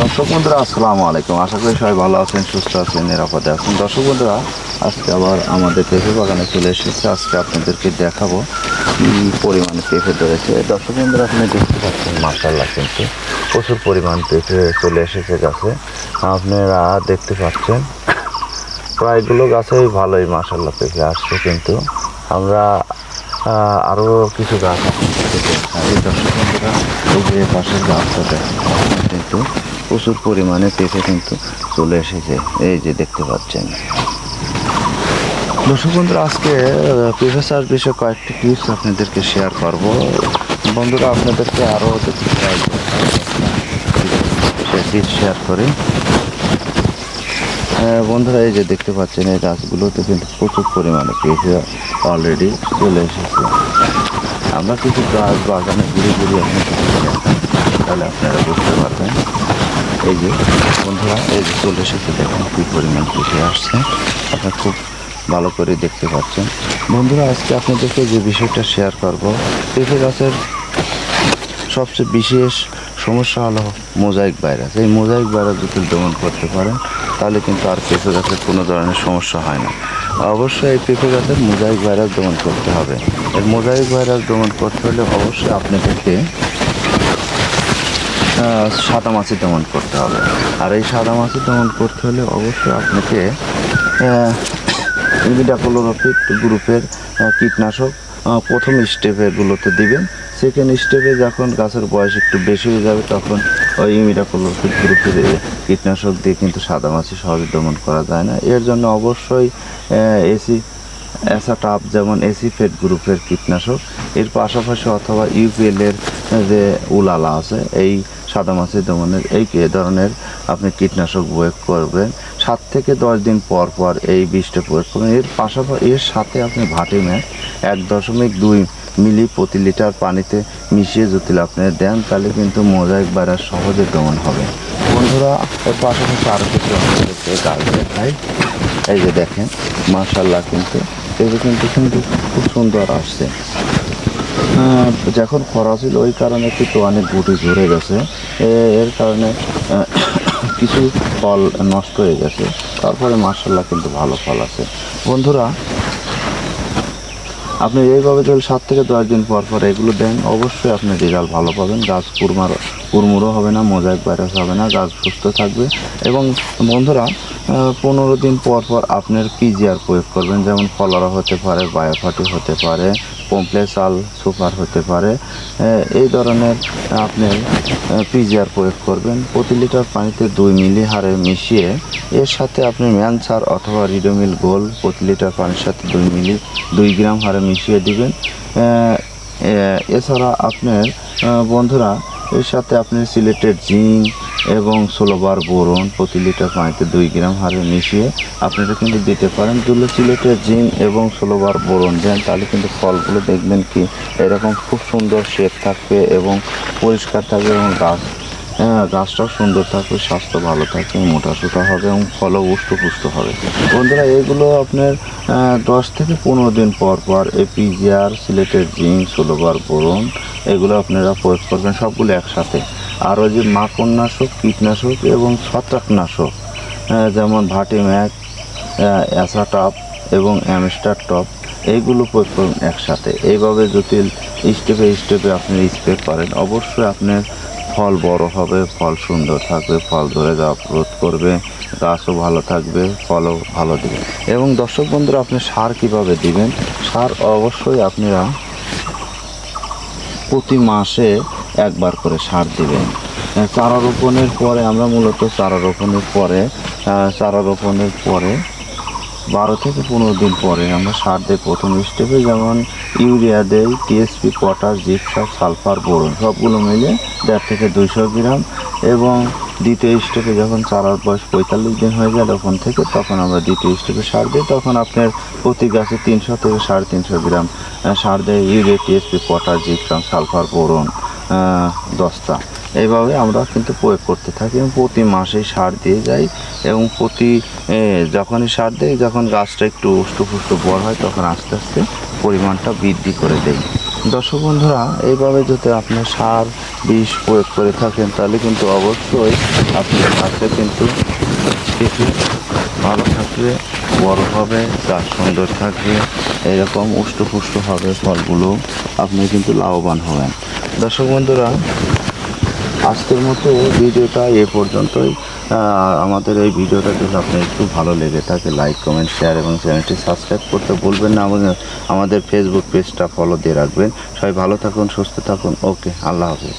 দর্শক বন্ধুরা, আসসালামু আলাইকুম। আশা করি সবাই ভালো আছেন, সুস্থ আছেন, নিরাপদে আছেন। দর্শক বন্ধুরা, আজকে আবার আমাদের পেঁপে বাগানে চলে এসেছে। আজকে আপনাদেরকে দেখাবো কি পরিমাণে পেঁপে ধরেছে। দর্শক বন্ধুরা, আপনি দেখতে পাচ্ছেন মাসাল্লাহ কিন্তু প্রচুর পরিমাণ পেঁপে চলে এসেছে গাছে। আপনারা দেখতে পাচ্ছেন, প্রায়গুলো গাছেই ভালোই মাসাল্লাহ পেঁপে আসছে কিন্তু। আমরা আরও কিছু গাছ দর্শক বন্ধুরা, এই যে পাশের গাছটা দেখেন কিন্তু প্রচুর পরিমাণে পেঁপে কিন্তু চলে এসেছে। এই যে দেখতে পাচ্ছেন। দর্শক বন্ধুরা আজকে পেঁপে চাষ বিষয়ে কয়েকটি টিপস আপনাদেরকে শেয়ার করব। বন্ধুরা আপনাদেরকে আরও টিপস শেয়ার করি। হ্যাঁ, বন্ধুরা এই যে দেখতে পাচ্ছেন এই গাছগুলোতে কিন্তু প্রচুর পরিমাণে পেঁপে অলরেডি চলে এসেছে। আমরা কিছু গাছ বাগানে ঘুরে ঘুরে আপনি তাহলে আপনারা বুঝতে পারবেন। এই যে, বন্ধুরা, এই যে চলে এসেছে, দেখুন কী পরিমাণ পেঁপে আসছে। আপনার খুব ভালো করে দেখতে পাচ্ছেন। বন্ধুরা, আজকে আপনাদেরকে যে বিষয়টা শেয়ার করব, পেঁপে গাছের সবচেয়ে বিশেষ সমস্যা হলো মোজাইক ভাইরাস এই মোজাইক ভাইরাস যদি দমন করতে পারেন, তাহলে কিন্তু আর পেঁপে গাছের কোনো ধরনের সমস্যা হয় না। অবশ্যই এই পেঁপে গাছের মোজাইক ভাইরাস দমন করতে হবে। এর মোজাইক ভাইরাস দমন করতে হলে অবশ্যই আপনাদেরকে সাদা মাছি দমন করতে হবে। আর এই সাদা মাছি দমন করতে হলে অবশ্যই আপনাকে ইমিডাকোলোরফিক গ্রুপের কীটনাশক প্রথম স্টেপেগুলোতে দিবেন। সেকেন্ড স্টেপে যখন গাছের বয়স একটু বেশি হয়ে যাবে, তখন ওই ইমিডাকোলোরফিক গ্রুপের কীটনাশক দিয়ে কিন্তু সাদা মাছি সহজে দমন করা যায় না। এর জন্য অবশ্যই এসি অ্যাসাটাপ যেমন এসি ফেড গ্রুপের কীটনাশক। এর পাশাপাশি অথবা ইউপিএল এর যে উলালা আছে, এই সাদা মাছি দমনের এই ধরনের আপনি কীটনাশক প্রয়োগ করবেন। সাত থেকে দশ দিন পর পর এই বিষটা প্রয়োগ করবেন। এর পাশাপাশি, এর সাথে আপনি ভাটি ম্যাচ এক দশমিক দুই মিলি প্রতি লিটার পানিতে মিশিয়ে যদি আপনি দেন, তাহলে কিন্তু মোজাইক ভাইরাস সহজে দমন হবে। বন্ধুরা, এর পাশাপাশি আরও কিছু গাছ দেখাই। এই যে দেখেন মার্শাল্লাহ কিন্তু, এগুলো কিন্তু কিন্তু খুব সুন্দর আসছে। যখন খরা ছিল, ওই কারণে কিন্তু অনেক গুটি ঝরে গেছে। এর কারণে কিছু ফল নষ্ট হয়ে গেছে। তারপরে মার্শাল্লাহ কিন্তু ভালো ফল আছে। বন্ধুরা, আপনি এইভাবে যদি সাত থেকে দশ দিন পর পর এগুলো দেন, অবশ্যই আপনি রেজাল্ট ভালো পাবেন। গাছ কুরমার কুরমুরো হবে না, মোজাইক ভাইরাস হবে না, গাছ সুস্থ থাকবে। এবং বন্ধুরা পনেরো দিন পর পর আপনার পিজিআর প্রয়োগ করবেন? যেমন কলরা হতে পারে, বায়োফাটি হতে পারে কমপ্লেসাল সুপার হতে পারে। এই ধরনের আপনি পিজিআর প্রয়োগ করবেন। প্রতি লিটার পানিতে দুই মিলি হারে মিশিয়ে এর সাথে আপনি ম্যানসার অথবা রিডোমিল গোল প্রতি লিটার পানির সাথে দুই মিলি, দুই গ্রাম হারে মিশিয়ে দিবেন। এছাড়া আপনার বন্ধুরা এর সাথে আপনি সিলেটেড জিঙ্ক এবং ষোলোবার বোরন প্রতি লিটার পানিতে দুই গ্রাম হারে মিশিয়ে আপনারা কিন্তু দিতে পারেন। দুলো সিলেটের জিঙ্ক এবং ষোলোবার বোরন দেন, তাহলে কিন্তু ফলগুলো দেখবেন কি এরকম খুব সুন্দর শেপ থাকবে এবং পরিষ্কার থাকবে এবং গাছ গাছটাও সুন্দর থাকবে, স্বাস্থ্য ভালো থাকবে মোটা সোটা হবে এবং ফলও পুষ্ট হবে। বন্ধুরা, এগুলো আপনার দশ থেকে পনেরো দিন পর পর এপিজিআর, সিলেটের জিঙ্ক ষোলোবার বোরন, এগুলো আপনারা প্রয়োগ করবেন, সবগুলো একসাথে। আর ওই যে মাকড়নাশক, কীটনাশক এবং ছত্রাকনাশক যেমন ভাটিম্যাক অ্যাসাটাপ এবং অ্যামস্টার টপ এইগুলো প্রয়োগ করুন একসাথে। এইভাবে যদি স্টেপে স্টেপে আপনি স্প্রে করেন, অবশ্যই আপনার ফল বড় হবে, ফল সুন্দর থাকবে, ফল ধরে যাওয়া রোধ করবে, গাছও ভালো থাকবে, ফলও ভালো দেবে। এবং দর্শক বন্ধুরা, আপনি সার কীভাবে দিবেন? সার অবশ্যই আপনারা প্রতি মাসে একবার করে সার দিবেন। চারা রোপণের পরে আমরা মূলত চারা রোপণের পরে চারা রোপণের পরে বারো থেকে পনেরো দিন পরে আমরা সার দিই প্রথম স্টেপে যেমন ইউরিয়া দেই, TSP, potash, gypsum, sulphur, boron, সবগুলো মিলে দেড় থেকে দুইশো গ্রাম এবং দ্বিতীয় স্টেপে যখন চারার বয়স পঁয়তাল্লিশ দিন হয়ে যায় তখন থেকে তখন আমরা দ্বিতীয় স্টেপে সার দিই, তখন আপনার প্রতি গাছে তিনশো থেকে সাড়ে তিনশো গ্রাম সার দেয় urea, TSP, potash, gypsum, sulphur, boron দস্তা। এইভাবে আমরা কিন্তু প্রয়োগ করতে থাকি এবং প্রতি মাসে সার দিয়ে যাই এবং প্রতি যখনই সার দেয় যখন গাছটা একটু উষ্টপুষ্ট বড় হয় তখন আস্তে আস্তে পরিমাণটা বৃদ্ধি করে দেই। দর্শক বন্ধুরা, এইভাবে যদি আপনি সার, বিষ প্রয়োগ করে থাকেন, তাহলে কিন্তু অবশ্যই আপনার গাছে কিন্তু কিছু ভালো থাকবে, বড় হবে গাছ সুন্দর থাকবে, এরকম উষ্টপুষ্ট হবে ফলগুলো আপনি কিন্তু লাভবান হবেন। দর্শক বন্ধুরা, আজকের মতো ভিডিওটা এ পর্যন্তই। আমাদের এই ভিডিওটা যদি আপনার একটু ভালো লেগে থাকে লাইক কমেন্ট শেয়ার এবং চ্যানেলটি সাবস্ক্রাইব করতে বলবেন না। এবং আমাদের ফেসবুক পেজটা ফলো দিয়ে রাখবেন। সবাই ভালো থাকুন, সুস্থ থাকুন। ওকে আল্লাহ হাফিজ।